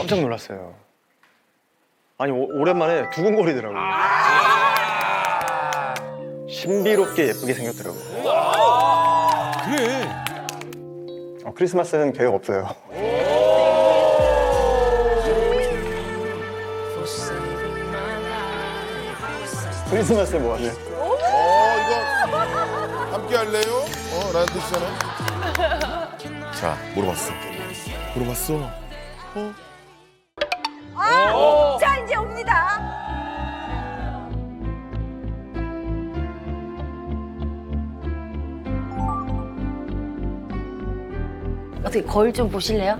깜짝 놀랐어요. 아니 오, 오랜만에 두근거리더라고요. 신비롭게 예쁘게 생겼더라고요. 그래. 어, 크리스마스는 계획 없어요. 크리스마스에 뭐 하세요? 어 이거 함께 할래요? 어 라는 뜻이잖아. 자 물어봤어. 물어봤어. 자 이제 옵니다. 어떻게 거울 좀 보실래요?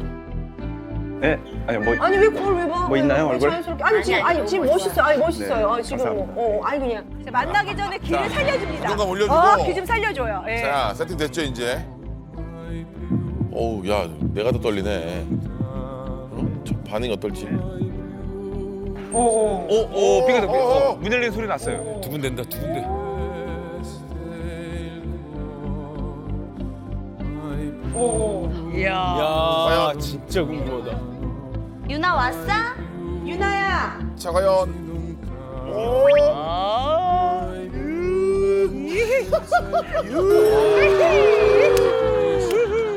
네, 아니 뭐 아니 왜 그걸 왜 봐? 뭐 있나요, 왜 얼굴? 자연스럽게. 아니 아니, 지금 아니, 아니 지금 너무 멋있어요. 아니 멋있어요. 네, 아, 지금 감사합니다. 어 아니 그냥 자, 만나기 전에 귀를 살려줍니다. 부담감 올려주고. 어, 귀 좀 살려줘요. 예. 자 세팅 됐죠 이제. 어우 야 내가 더 떨리네. 어? 저 반응 어떨지. 어, 어. 오, 오, 삐그덕 삐. 어, 어. 어, 문 열리는 소리 났어요. 두근댄다, 두근대. 야, 진짜 궁금하다. 유나 왔어? 유나야. 자 과연. 오.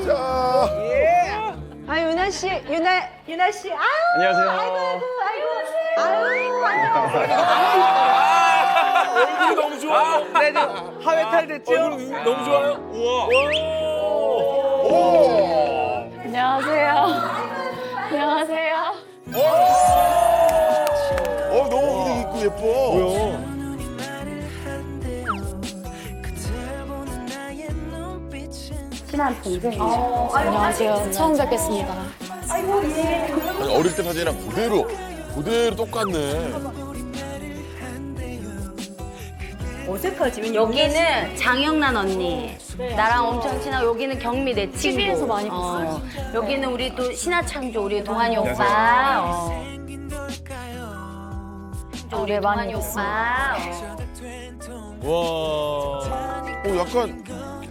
자. 아 유나 씨, 유나 유나 씨. 아유 안녕하세요. 아유 안녕. 얼굴이 너무 좋아. 네, 네. 하회 탈 됐죠? 얼굴 너무 좋아요. 우와. 오. 안녕하세요. 안녕하세요. 어 너무 분위기 있고 예뻐. 뭐야? 친한 동생이죠. 안녕하세요. 처음 뵙겠습니다. 아니, 어릴 때 사진이랑 그대로 그대로 똑같네. 어색하지. 여기는 장영란 언니. 나랑 엄청 친하고 여기는 경미 내 친구. TV에서 많이 어, 봤어요. 여기는 우리 또 신화창조 우리 동환이 오빠. 어. 우리 네, 많이 오빠. 어. 와. 어 약간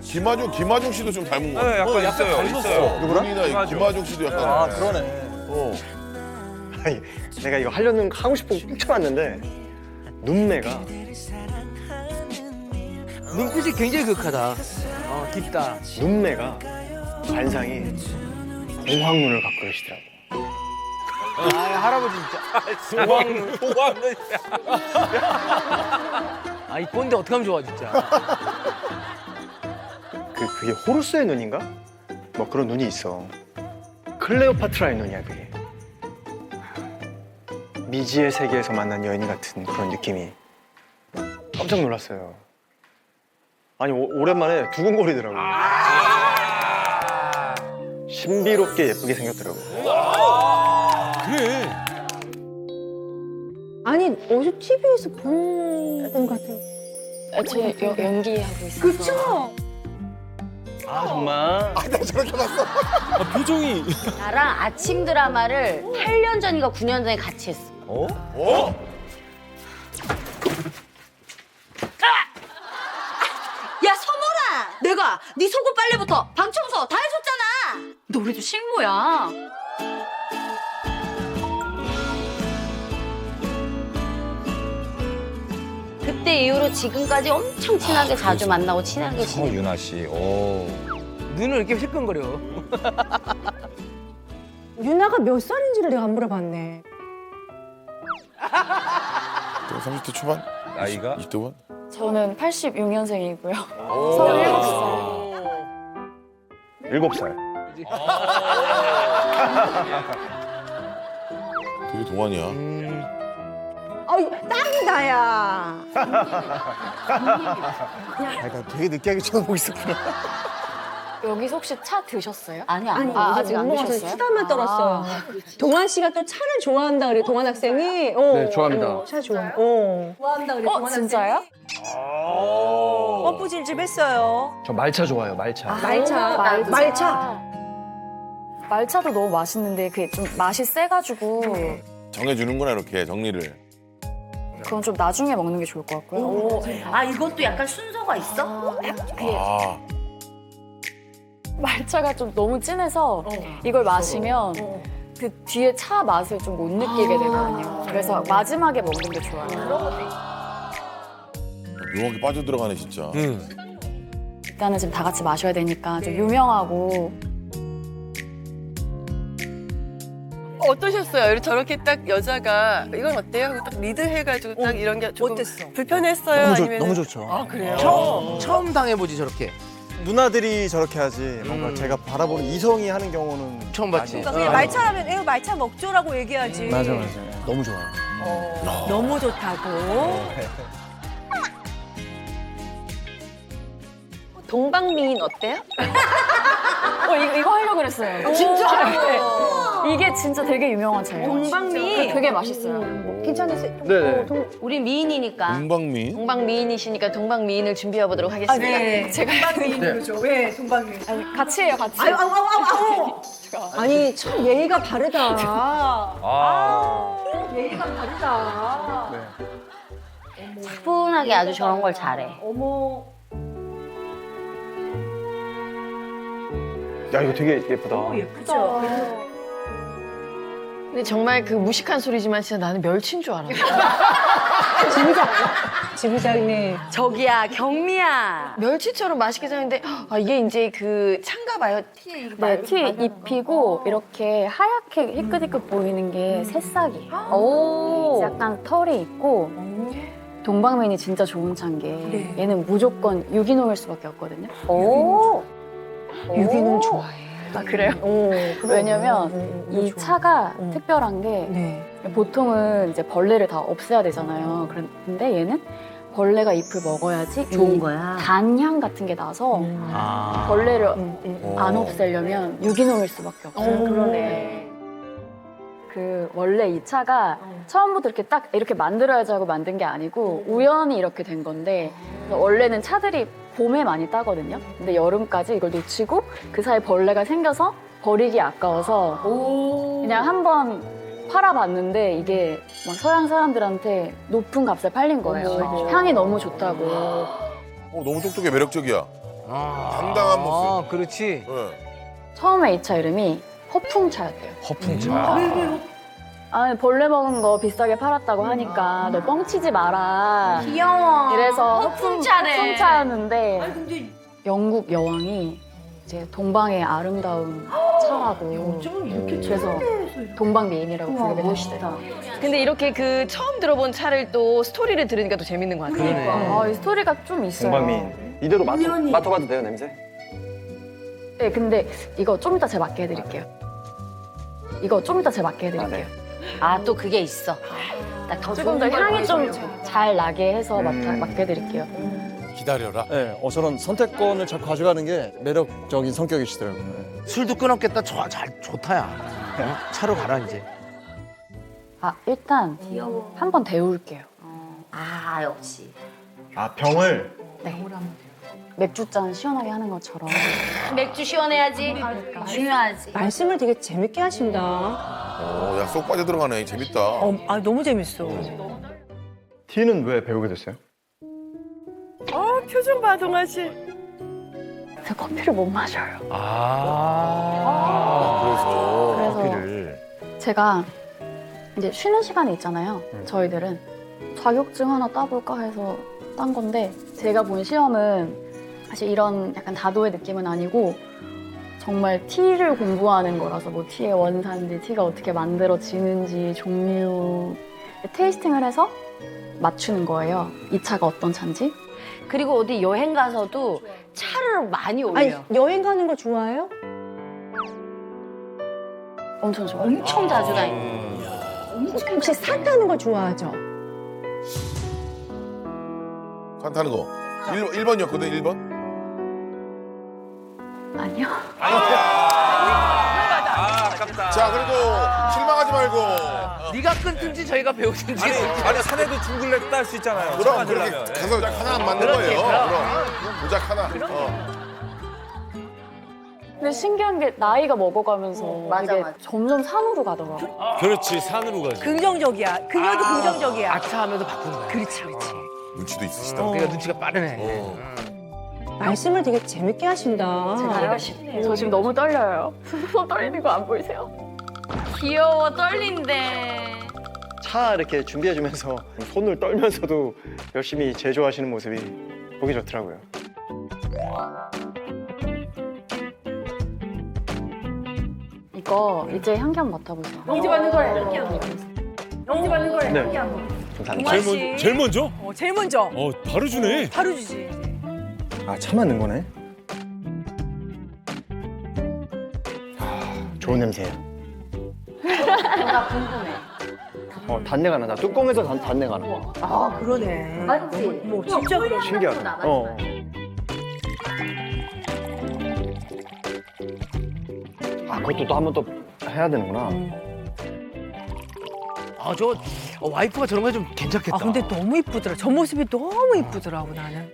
김하중 김하중 씨도 좀 닮은 거 네, 같아. 약간 있어요, 있어요. 누구랑? 김하중 씨도 약간. 아 그러네. 어. 아니, 내가 이거 하려는 거 하고 싶은 꾹 참았는데 눈매가 눈빛이 굉장히 극하다. 어, 깊다. 눈매가 관상이 공황눈을 갖고 계시더라고. 아, 할아버지 진짜. 도망, 도망은. 아, 이 꼰대 어떡하면 좋아, 진짜. 그 그게 호루스의 눈인가? 뭐 그런 눈이 있어. 클레오파트라의 눈이야 그게. 미지의 세계에서 만난 여인 같은 그런 느낌이 깜짝 놀랐어요. 아니 오, 오랜만에 두근거리더라고요. 신비롭게 예쁘게 생겼더라고요. 그래. 아니 어제 TV에서 본것 같아요. 아, 저 여- 연기하고 있어서. 그쵸? 아 정말. 아, 나 저렇게 봤어. 아, 표정이. 나랑 아침 드라마를 8년 전인가 9년 전에 같이 했어. 어? 어? 야 서모라! 내가 네 속옷 빨래부터 방 청소 다 해줬잖아. 너 우리 집 식모야. 그때 이후로 지금까지 엄청 친하게 자주 만나고 친하게 지내. 유나 씨. 오. 눈을 이렇게 힐끔거려. 유나가 몇 살인지를 내가 안 물어봤네. 30대 초반? 나이가? 20대 후반? 저는 86년생이고요. 오. 37살. 일곱 살. 되게 동안이야. 어이 딱이다 야. 약간 되게 느끼하게 쳐다보고 있었구나. 여기서 혹시 차 드셨어요? 아니야. 아니 아, 아직 안 먹어서 드셨어요? 수다만 떨었어요. 동환 씨가 또 차를 좋아한다 그래 동환 학생이. 어, 네, 좋아합니다. 어, 차 좋아. 어. 좋아한다 그래. 어, 진짜요? 뽀뽀질 좀 했어요. 저 말차 좋아해요 말차. 말차. 말차. 말차. 말차도 너무 맛있는데 그게 좀 맛이 세가지고 정해주는구나 이렇게 정리를. 그건 좀 나중에 먹는 게 좋을 것 같고요. 오, 아 이것도 약간 순서가 있어? 아. 말차가 좀 너무 진해서 이걸 마시면 그 뒤에 차 맛을 좀 못 느끼게 되거든요. 그래서 마지막에 먹는 게 좋아요. 묘하게 빠져들어가네 진짜. 응. 일단은 지금 다 같이 마셔야 되니까 좀 유명하고 어떠셨어요? 이렇게 저렇게 딱 여자가 이건 어때요? 하고 딱 리드 해가지고 딱 이런 게 조금 어땠어? 불편했어요? 너무, 좋, 아니면 너무 좋죠. 아 그래요? 처음, 처음 당해보지 저렇게. 누나들이 저렇게 하지 뭔가 음. 제가 바라보는 이성이 하는 경우는 처음 봤지. 아니에요. 그러니까 그냥 말차라면 에이 말차 먹죠라고 얘기하지. 맞아 맞아. 너무 좋아요. 너무 좋다고. 동방미인 어때요? 어 이거, 이거 하려고 그랬어요. 진짜? 이게 진짜 되게 유명한 차예요. 동방미. 되게 맛있어요. 괜찮으세요? 네네. 어, 동- 우리 미인이니까. 동방미. 동방 미인이시니까 동방 미인을 준비해 보도록 하겠습니다. 네. 제가 동방미인으로죠. 왜 동방미인? 아니, 같이 해요, 같이. 아유 아우 아우 아우 아우. 아니 참 예의가 바르다. 아. 예의가 다르다. 차분하게 아주 저런 걸 잘해. 어머. 야 이거 되게 예쁘다. 예쁘죠. 근데 정말 그 무식한 소리지만 진짜 나는 멸치인 줄 알았어. 지부장. 지부장님. 저기야 경미야. 멸치처럼 맛있게 생겼는데 아, 이게 이제 그 찬가 봐요. 네, 티 입히고 이렇게 하얗게 희끗희끗 보이는 게 새싹이에요. 오. 약간 털이 있고 동방면이 진짜 좋은 차인 게 네. 얘는 무조건 유기농일 수밖에 없거든요. 오. 유기농 좋아해. 아 그래요? 오, 왜냐면 이 차가 음. 특별한 게 네. 보통은 이제 벌레를 다 없애야 되잖아요. 그런데 얘는 벌레가 잎을 먹어야지 좋은 이 거야. 단향 같은 게 나서 아. 벌레를 어. 안 없애려면 유기농일 수밖에 없어요. 그러네. 그 원래 이 차가 처음부터 이렇게 딱 이렇게 만들어야지 하고 만든 게 아니고 우연히 이렇게 된 건데 그래서 원래는 차들이 봄에 많이 따거든요. 근데 여름까지 이걸 놓치고 그 사이 벌레가 생겨서 버리기 아까워서 그냥 한번 팔아봤는데 이게 막 서양 사람들한테 높은 값에 팔린 거예요. 향이 너무 좋다고. 어, 너무 똑똑해 매력적이야. 아. 당당한 모습. 아, 그렇지. 네. 처음에 이 차 이름이 허풍차였대요. 허풍차. 아 벌레 먹은 거 비싸게 팔았다고 하니까 너 뻥치지 마라. 귀여워. 이래서 허풍차래. 허풍차였는데 근데 영국 여왕이 이제 동방의 아름다운 차라고 그래서 동방 미인이라고 부르게 됐어요. 근데 이렇게 그 처음 들어본 차를 또 스토리를 들으니까 또 재밌는 것 같아요. 그러네. 아, 이 스토리가 좀 있어요. 동방미인. 이대로 맡아. 맡아봐도 돼요 냄새? 네, 근데 이거 좀 이따 제가 맡게 해드릴게요. 이거 좀 이따 제가 맡게 해드릴게요. 아 또 그게 있어. 나더 조금 더 향이 좀 잘 나게 해서 맡아, 음. 맡게 해드릴게요. 기다려라. 네, 어, 저런 선택권을 잘 가져가는 게 매력적인 성격이시더라고요. 술도 끊었겠다. 좋아, 잘, 좋다야. 어? 차로 가라, 이제. 아 일단 한번 데울게요. 아 역시. 아 병을 네. 맥주잔 시원하게 하는 것처럼. 맥주 시원해야지. 중요하지. 말씀을 되게 재밌게 하신다. 어, 야, 쏙 빠져 들어가네. 재밌다. 어, 아 너무 재밌어. 티는 왜 배우게 됐어요? 어 표정 봐 동아 씨. 제가 커피를 못 마셔요. 그래서. 그래서 커피를. 제가 이제 쉬는 시간이 있잖아요. 음. 저희들은 자격증 하나 따볼까 해서 딴 건데 제가 본 시험은 사실 이런 약간 다도의 느낌은 아니고 정말 티를 공부하는 거라서 뭐 티의 원산지, 티가 어떻게 만들어지는지 종류 테이스팅을 해서 맞추는 거예요. 이 차가 어떤 차인지. 그리고 어디 여행 가서도 차를 많이 올려. 아니 여행 가는 거 좋아해요? 엄청 좋아요. 엄청 자주 다니. 혹시 산 타는 거 좋아하죠? 산 타는 거. 1번, 1번이었거든, 1번? 네가 끊든지 저희가 배우든지. 아니 산에도 둥글레 딸수 있잖아요. 그럼 그렇게 가서 하나 안 맞는 그렇지, 거예요. 그럼. 그럼. 도작 하나. 어. 근데 신기한 게 나이가 먹어가면서 맞아, 되게 맞아. 점점 산으로 가더라고요. 그렇지 산으로 가지. 긍정적이야. 그녀도 긍정적이야. 악차하면서 바꾸는 거야. 그렇지, 그렇지. 눈치도 있으시다. 그러니까 눈치가 빠르네. 어. 말씀을 되게 재밌게 하신다. 제가 저 지금 너무 떨려요. 손 떨리는 거 안 보이세요? 귀여워 떨린대. 차 이렇게 준비해주면서 손을 떨면서도 열심히 제조하시는 모습이 보기 좋더라고요. 이거 이제 향기 한번 맡아보세요. 이제 받는 거예요. 이제 받는 거예요. 네. 감사합니다. 제일, 먼, 제일 먼저? 어, 제일 먼저 어 바로 주네. 바로 주지. 아, 차 맞는 거네. 아, 좋은 냄새예요. 나 궁금해. 어, 단내가 나다. 뚜껑에서 단, 단내가 나. 아 그러네. 맞지? 뭐 진짜 그래. 신기하다. 어. 아, 그것도 또 한 번 또 해야 되는구나. 아, 저 어, 와이프가 저런 거 좀 괜찮겠다. 아 근데 너무 이쁘더라. 저 모습이 너무 이쁘더라고 나는.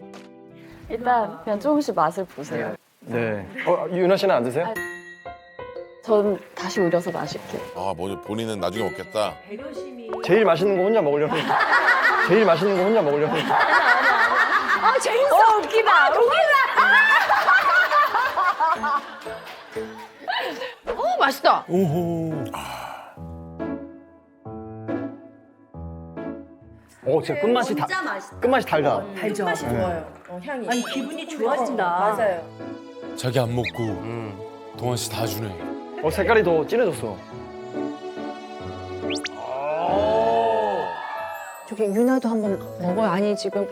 일단 그냥 조금씩 맛을 보세요. 네. 어, 유나 씨는 안 드세요? 전 다시 우려서 마실게요. 아, 뭐 본인은 나중에 먹겠다. 제일 맛있는 거 혼자 먹으려고. 제일 맛있는 거 혼자 먹으려고. 아 재밌어. 어, 웃기다. 어 맛있다. 오호. 어, 진짜 끝맛이 다, 진짜 맛있다. 끝맛이 달다. 달죠. 맛이 좋아요. 아니 기분이 좋아진다. 맞아요. 자기 안 먹고 동환 씨 다 주네. 어, 색깔이 더 진해졌어. 저기 유나도 한번 먹어요. 아니 지금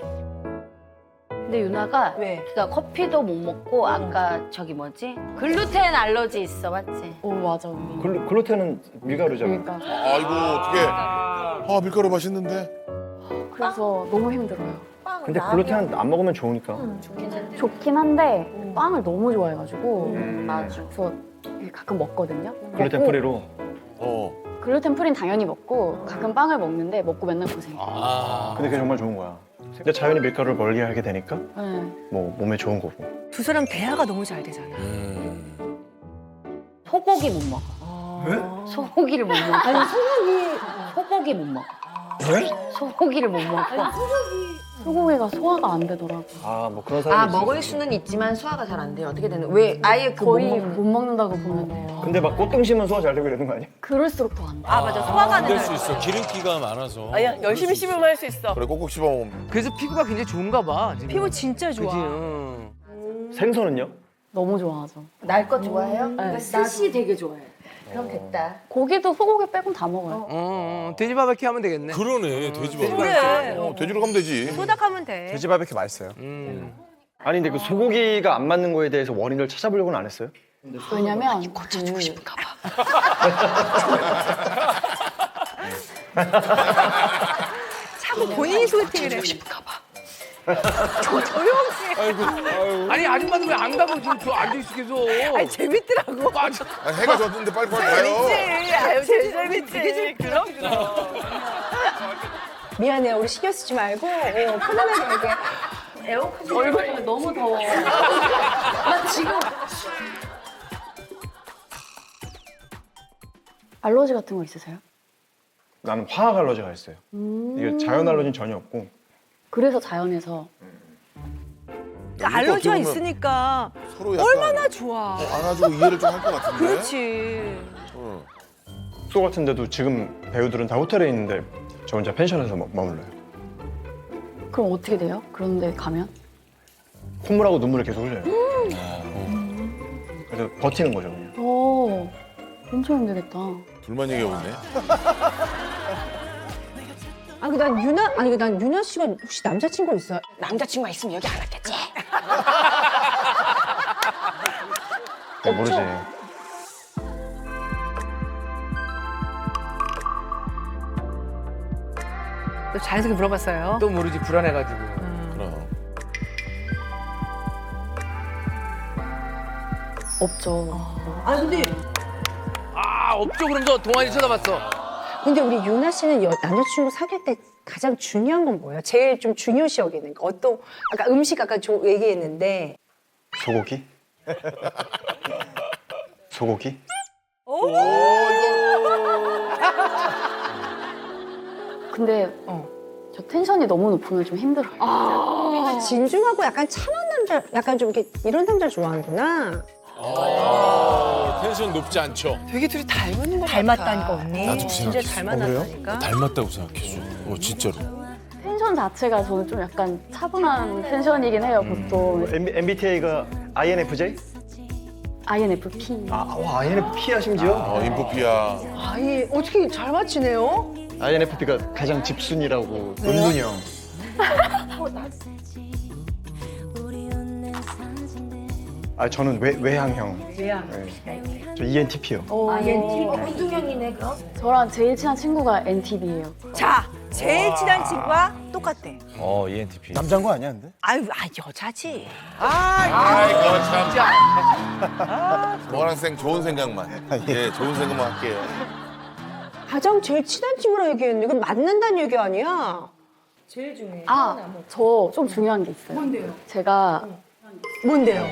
근데 유나가 왜? 그러니까 커피도 못 먹고 아까 저기 뭐지? 글루텐 알러지 있어, 맞지? 오 맞아 언니. 글루, 글루텐은 밀가루잖아. 그러니까 아이고, 어떻게. 아, 밀가루 맛있는데. 그래서 너무 힘들어요. 근데 글루텐 안 먹으면 좋으니까. 좋긴 한데 빵을 너무 좋아해가지고 맞아. 그래서 가끔 먹거든요. 글루텐 먹고 프리로. 어. 글루텐 프리는 당연히 먹고 가끔 빵을 먹는데 먹고 맨날 고생. 아. 근데 그게 정말 좋은 거야. 근데 자연히 밀가루를 멀리 하게 되니까 네. 뭐 몸에 좋은 거고. 두 사람 대화가 너무 잘 되잖아. 음. 소고기 못 먹어. 소고기를 못 먹어. 아니 소고기 소고기 못 먹어. 소고기를 못 먹고. 소고기가 소화가 안 되더라고. 아, 뭐 그런 사람이 아 있어. 먹을 수는 있지만 소화가 잘 안 돼요. 어떻게 되는? 왜 아예 그 거의 못 못, 먹는? 먹는다고 보면 돼요. 근데 막 꽃등 심으면 소화 잘 되고 이러는 거 아니야? 그럴수록 더 안 돼. 아 맞아 소화가 안될 돼. 수 있어. 기름기가 많아서. 아야 열심히 씹으면 할 수 있어. 그래, 꼭꼭 씹어 먹으면. 그래서 피부가 굉장히 좋은가 봐. 지금. 피부 진짜 좋아. 그지? 응. 생선은요? 너무 좋아하죠. 날거 좋아해요? 네. 스시 되게 좋아해. 그럼 됐다. 고기도 소고기 빼곤 다 먹어요. 어, 어, 돼지 바베큐 하면 되겠네. 그러네. 돼지 돼지 바 그래. 어, 돼지로 가면 되지. 소닥하면 돼. 돼지 바베큐 맛있어요. 음. 아니 근데 그 소고기가 안 맞는 거에 대해서 원인을 찾아보려고는 안 했어요? 왜냐면 고쳐주고 싶은가 봐. 자꾸 본인이 소개팅을 해. 아니 아줌마도 왜 안 가고 지금 저 앉아 있어 계속. 아니 재밌더라고. 맞아. 아, 해가 졌는데 빨리 빨리 가요. 재밌지. 아유 제일 재밌지. 그럼 그럼. 미안해. 우리 신경 쓰지 말고 어, 편안하게 얘기해. 얼굴이 너무 더워. 나 지금 알러지 같은 거 있으세요? 나는 화학 알러지가 있어요. 이게 자연 알러지는 전혀 없고. 그래서 자연에서 그러니까 알러지가 어떻게 보면 있으니까 서로 약간 얼마나 좋아. 안아주고 이해를 좀 할 것 같은데. 그렇지. 응. 숙소 같은 데도 지금 배우들은 다 호텔에 있는데 저 혼자 펜션에서 머- 머물러요. 그럼 어떻게 돼요? 그런데 가면? 콧물하고 눈물을 계속 흘려요. 그래서 버티는 거죠 그냥. 오, 엄청 힘들겠다. 둘만 얘기하고 있네. 아, 그난 유나 아니 난 유나 씨가 혹시 남자친구 있어? 남자친구가 있으면 여기 안 왔겠지? 네, 모르지. 또 자연스럽게 물어봤어요. 또 모르지 불안해가지고. 그럼. 없죠. 아 근데 아 없죠 그럼 너 동환이 쳐다봤어. 근데 우리 유나 씨는 여- 남자친구 사귈 때 가장 중요한 건 뭐예요? 제일 좀 중요시 여기는 거 어떤 아까 음식 아까 좀 얘기했는데 소고기? 소고기? 근데 저 텐션이 너무 높으면 좀 힘들어요. 아, 진중하고 약간 참한 남자 약간 좀 이렇게 이런 남자 좋아하는구나. 아, 텐션 높지 않죠. 되게 둘이 닮은 것 닮았다니까. 언니. 나도 그 진짜. 잘 어? 만났다니까. 닮았다고 생각했어. 어, 진짜로. 텐션 자체가 저는 좀 약간 차분한 텐션이긴 해요, 보통. MBTI가 INFJ? INFP. 아, 와, INFP야 심지어? 어, 인프피야. 아니 어떻게 잘 맞히네요? INFP가 가장 집순이라고 은둔형. 아 저는 외, 외향형. 외향. 저 E ENTP요. 저랑 제일 친한 친구가 NTV예요. 자 제일 친한 친구와 똑같대. 어, ENTP. 남자인 거 아니야 근데? 아유 아 여자지. 아이고, 참. 노란생 좋은 생각만. 예, 좋은 생각만 할게요. 가장 제일 친한 친구라 얘기했는데 그건 만난다는 얘기 아니야? 아, 저 좀 중요한 게 있어요. 뭔데요? 제가 뭔데요?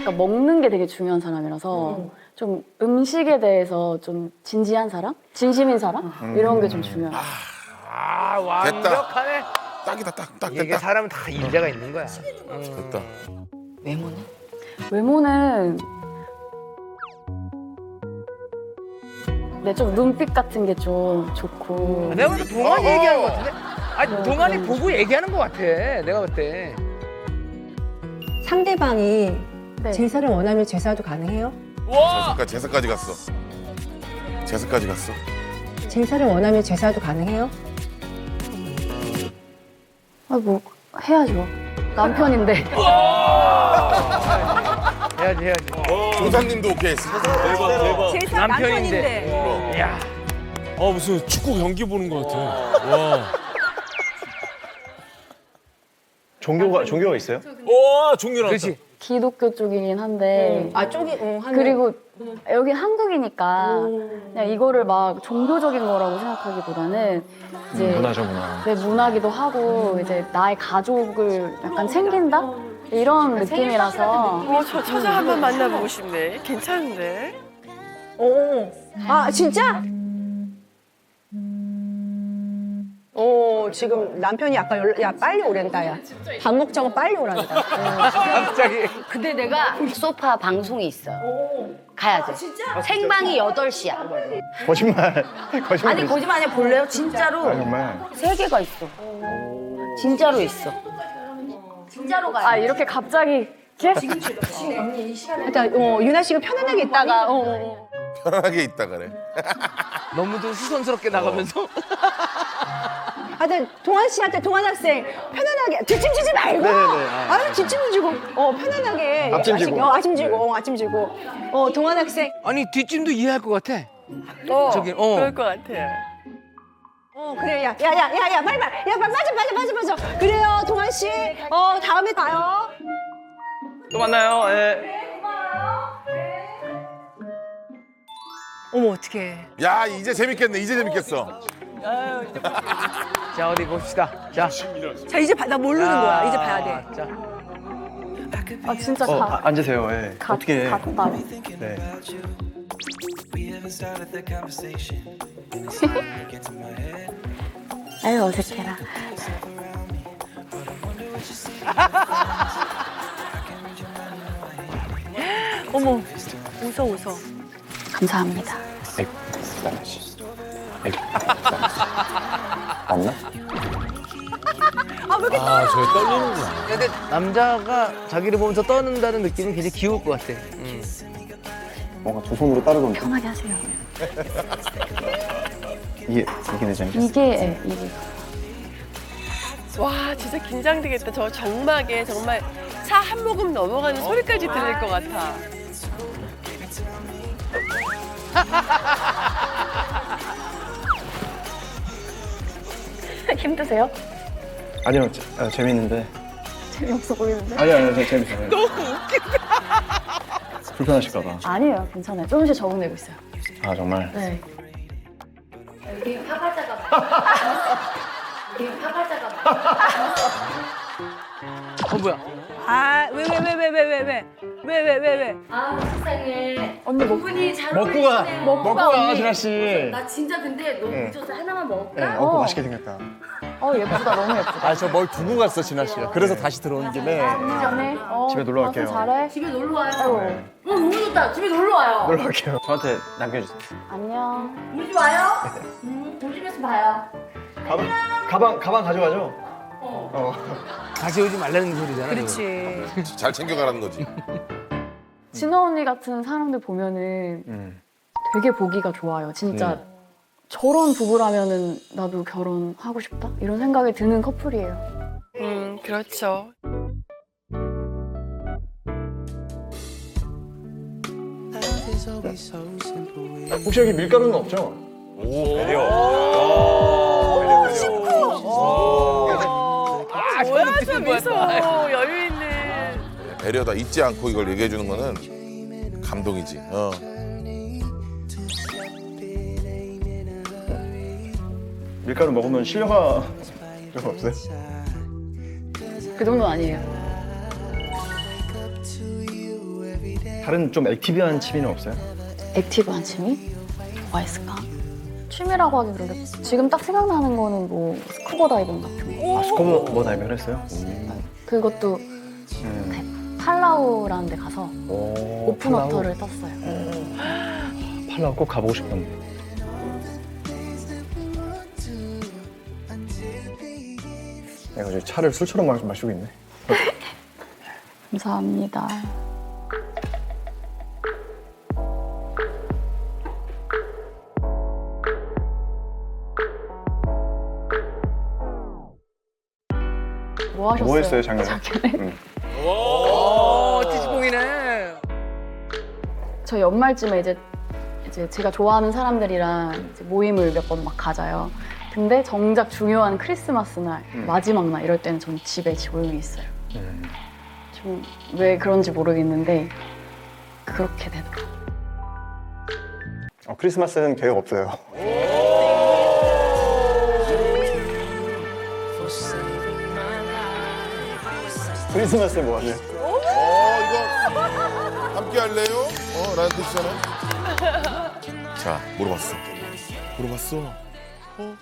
약간 먹는 게 되게 중요한 사람이라서 좀 음식에 대해서 좀 진지한 사람? 진심인 사람? 이런 게 좀 중요해요. 아 됐다. 완벽하네. 딱이다, 딱, 딱 이게 됐다. 사람은 다 일자가 있는 거야. 됐다. 외모는 네, 좀 눈빛 같은 게 좀 좋고 내가 볼때 동안이 어허. 얘기하는 것 같은데? 아니 어, 동안이. 보고 얘기하는 것 같아. 내가 볼 때. 상대방이 네. 제사를 원하면 제사도 가능해요? 제사까지, 제사까지 갔어. 제사까지 갔어. 제사를 원하면 제사도 가능해요? 아, 뭐 해야죠. 남편인데 해야지 해야지. 조상님도 오케이 했어. 제사 남편인데. 남편인데. 야. 아, 무슨 축구 경기 보는 것 같아. 와. 종교가 종교가 있어요? 와, 종교 나왔다. 그렇지. 기독교 쪽이긴 한데 아 쪽이 응, 한 그리고 여긴 한국이니까 그냥 이거를 막 종교적인 거라고 생각하기보다는 이제 문화죠 문화. 내 문화기도 하고 이제 나의 가족을 약간 챙긴다 이런 느낌이라서 어, 저 처자 한번 만나보고 싶네. 괜찮은데? 어. 아 진짜? 어 지금 남편이 아까 연락 야 빨리 오랜다 야 밥 먹자고 빨리 오란다 갑자기. 근데 내가 소파 방송이 있어. 가야 돼. 생방이 8시야. 거짓말. 거짓말. 아니 거짓말 아니야 볼래요? 진짜로 아, 정말. 세 개가 있어. 진짜로 있어. 진짜로 가야 아 이렇게 갑자기 계속 일단 어, 유나 씨가 편안하게 있다가 어, 어. 편안하게 있다 그래. 너무도 수선스럽게 나가면서. 하여튼 동환 씨한테 동환 학생 편안하게 뒷짐지지 말고 네네, 아. 아유 뒷짐 지고 어 편안하게 앞짐 지고. 어 아침 지고 어, 아침 지고 어 동환 학생 아니 뒷짐도 이해할 것 같아. 어, 저기, 어. 그럴 것 같아. 어 그래 야야야야야 빨리 빨리 야 빨리 빠져 빠져 빠져 빠져 그래요 동환 씨어 다음에 봐요 또 만나요. 예. 어머 어떡해. 야, 이제 재밌겠네. 이제 재밌겠어. 자 어디 봅시다. 자. 자 이제 봐, 나 모르는 거야. 이제 봐야 돼. 자. 아 진짜 어 가, 아, 앉으세요. 예. 가, 어떻게? 갔다 네. 아유 어색해라 어머 웃어 웃어. 감사합니다 맞나? 아, 저게 떨리는구나. 근데 남자가 자기를 보면서 떠는다는 느낌은 굉장히 귀여울 것 같아. 음. 뭔가 두 손으로 따르던데. 편하게 하세요 이게 이게 내 장기. 이게 예, 이게 와, 진짜 긴장되겠다. 저 정막에 정말 차 한 모금 넘어가는 소리까지 들릴 것 같아. 힘드세요? 아니요 재- 아, 재밌는데. 재미없어 보이는데? 아니요 아니요 재- 재밌어요. 너무 웃긴다. 불편하실까봐. 아니에요 괜찮아요 조금씩 적응되고 있어요 아 정말. 네어 뭐야? 아 왜 왜 왜 왜 왜 왜 왜 왜 왜 왜 왜? 아 세상에 언니 먹, 분이 잘 먹고 가. 어울리시네요. 먹고 가, 언니. 진아 씨. 나 진짜 근데 너무 네. 미쳤어 하나만 먹을까? 네, 어. 어, 맛있게 생겼다. 어 예쁘다 너무 예쁘다. 아, 저 뭘 두고 갔어, 진아 씨가. 그래서 다시 들어온 김에 언니 어, 집에 놀러 갈게요. 잘해. 집에 놀러 와요 아이고. 네. 어 너무 좋다 집에 놀러 와요 놀러 갈게요. 저한테 남겨주세요. 안녕. 우리 집 와요? 음 우리 집에서 봐요 가방, 가방, 가방 가져가죠? 어. 다시 오지 말라는 소리잖아. 그렇지. 잘 챙겨가라는 거지. 진아 언니 같은 사람들 보면은 음. 되게 보기가 좋아요. 진짜 저런 부부라면은 나도 결혼하고 싶다 이런 생각이 드는 커플이에요. 음, 그렇죠. 혹시 여기 밀가루는 없죠? 오, 아, 뭐야, 저 미소. 여유 있는. 배려다 잊지 않고 이걸 얘기해 주는 거는 감동이지. 어. 밀가루 먹으면 실려가 거 없어요? 그 정도 아니에요. 다른 좀 액티비한 취미는 없어요? 액티브한 취미? 뭐가 있을까? 취미라고 하기 그런데 지금 딱 생각나는 거는 뭐 스쿠버 다이빙 같은 거. 아, 스코브 뭐 다이빙을 했어요? 그것도 음. 팔라우라는 데 가서 오, 오픈 팔라우. 워터를 떴어요. 팔라우 꼭 가보고 싶었는데. 내가 이제 차를 술처럼 마- 마시고 있네. 감사합니다. 뭐 하셨어요? 뭐 했어요, 작년에? 어 뒤집봉이네. 저 연말쯤에 이제 이제 제가 좋아하는 사람들이랑 이제 모임을 몇 번 막 가져요. 근데 정작 중요한 크리스마스 날 음. 마지막 날 이럴 때는 전 집에 조용히 있어요. 음. 좀 왜 그런지 모르겠는데 그렇게 되더라고요. 어, 크리스마스는 계획 없어요. 크리스마스에 뭐 하세요? 어, 이거 함께 할래요? 어, 라는 뜻이잖아. 자, 물어봤어. 물어봤어. 어?